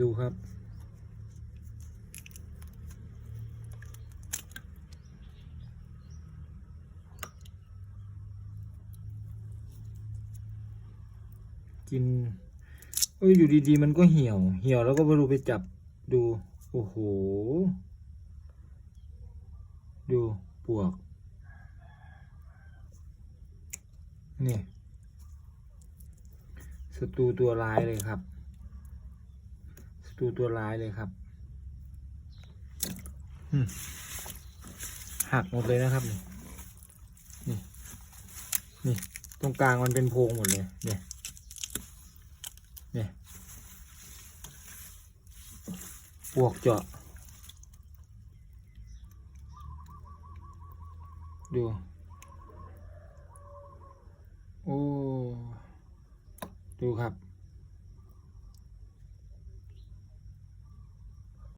ดูครับ กินเอ้ยอยู่ดีๆ มันก็เหี่ยว เหี่ยวแล้วก็ไม่รู้ไปจับดู โอ้โห ดูปวก นี่ศัตรูตัวร้ายเลยครับ ตูตัวลายเลยครับหักหมดเลยนะครับนี่นี่นี่ตรงกลางมันเป็นโพรงหมดเลยเนี่ยเนี่ยปวกเจาะ ดู โอ้ ดูครับ